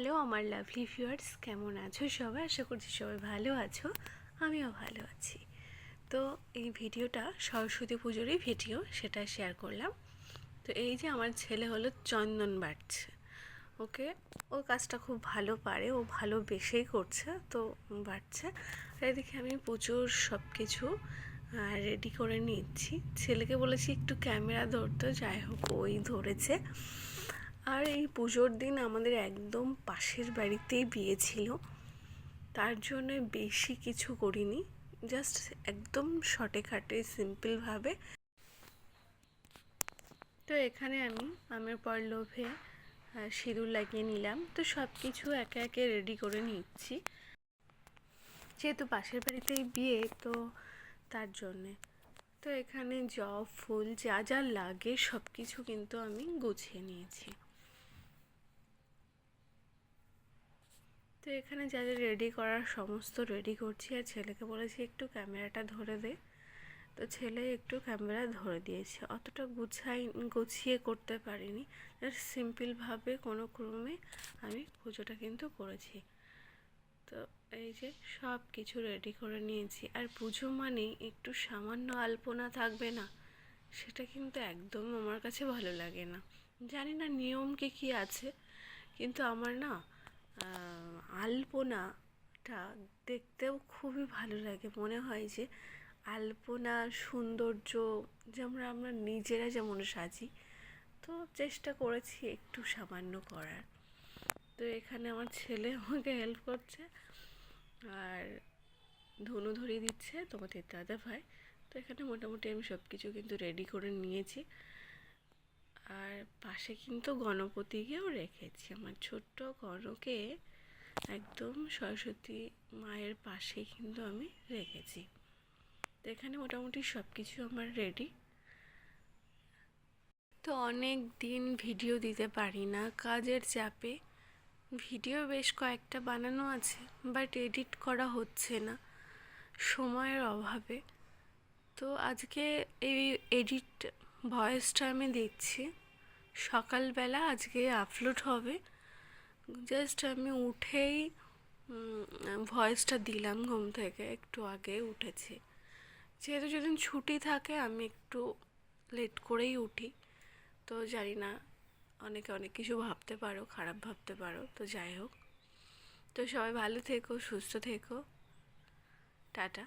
Hello, আমার lovely viewers কেমন আছো সবাই? আশা করছি সবাই ভালো আছো, আমিও ভালো আছি। তো এই ভিডিওটা সরস্বতী পুজোরই ভিডিও, সেটা শেয়ার করলাম। তো এই যে আমার ছেলে হলো চন্দন বাটছে, ওকে? ও কাজটা খুব ভালো পারে, ও ভালো বেশেই করছে, তো বাড়ছে আর এদিকে আমি পুজোর সব কিছু রেডি করে নিচ্ছি। ছেলেকে বলেছি একটু ক্যামেরা ধরতে, যাই হোক, ওই ধরেছে। আর এই পুজোর দিন আমাদের একদম পাশের বাড়িতেই বিয়ে ছিল। তার জন্য বেশি কিছু করিনি জাস্ট একদম শর্টে খাটে সিম্পলভাবে তো এখানে আমি আমের পর লোভে সিঁদুর লাগিয়ে নিলাম। তো সব কিছু একে একে রেডি করে নিচ্ছি। যেহেতু পাশের বাড়িতেই বিয়ে, তো তার জন্যে। তো এখানে জব ফুল যা যা লাগে সব কিছু কিন্তু আমি গুছিয়ে নিয়েছি। তো এখানে যা যা রেডি করার সমস্ত রেডি করছি, আর ছেলেকে বলেছি একটু ক্যামেরাটা ধরে দে। তো ছেলে একটু ক্যামেরা ধরে দিয়েছে। অতটা গুছাই, গুছিয়ে করতে পারিনি। সিম্পলভাবে কোনো ক্রমে আমি পুজোটা কিন্তু করেছি। তো এই যে সব কিছু রেডি করে নিয়েছি। আর পুজো মানে একটু সামান্য আলপনা থাকবে না, সেটা কিন্তু একদম আমার কাছে ভালো লাগে না। জানি না নিয়ম কি কী আছে, কিন্তু আমার না আলপনাটা দেখতেও খুবই ভালো লাগে। মনে হয় যে আলপনা সৌন্দর্য যেমন আমরা নিজেরা যেমন সাজি, তো চেষ্টা করেছি একটু সামান্য করার। তো এখানে আমার ছেলে আমাকে হেল্প করছে আর ধনু ধরিয়ে দিচ্ছে, তোমাদের দাদা ভাই। তো এখানে মোটামুটি আমি সব কিছু কিন্তু রেডি করে নিয়েছি। আর পাশে কিন্তু গণপতিকেও রেখেছি। আমার ছোট্ট গণকে একদম সরস্বতী মায়ের পাশেই কিন্তু আমি রেখেছি। তো এখানে মোটামুটি সব কিছু আমার রেডি তো অনেক দিন ভিডিও দিতে পারি না, কাজের চাপে। ভিডিও বেশ কয়েকটা বানানো আছে বাট এডিট করা হচ্ছে না, সময়ের অভাবে। তো আজকে এই এডিট ভয়েসটা আমি দিচ্ছি। সকালবেলা আজকে আপলোড হবে। জাস্ট আমি উঠেই ভয়েসটা দিলাম ঘুম থেকে, একটু আগে উঠেছি। যেহেতু যেদিন ছুটি থাকে, আমি একটু লেট করেই উঠি। তো জানি না, অনেকে অনেক কিছু ভাবতে পারো, খারাপ ভাবতে পারো, তো যাই হোক। তো সবাই ভালো থেকো, সুস্থ থেকো। টাটা।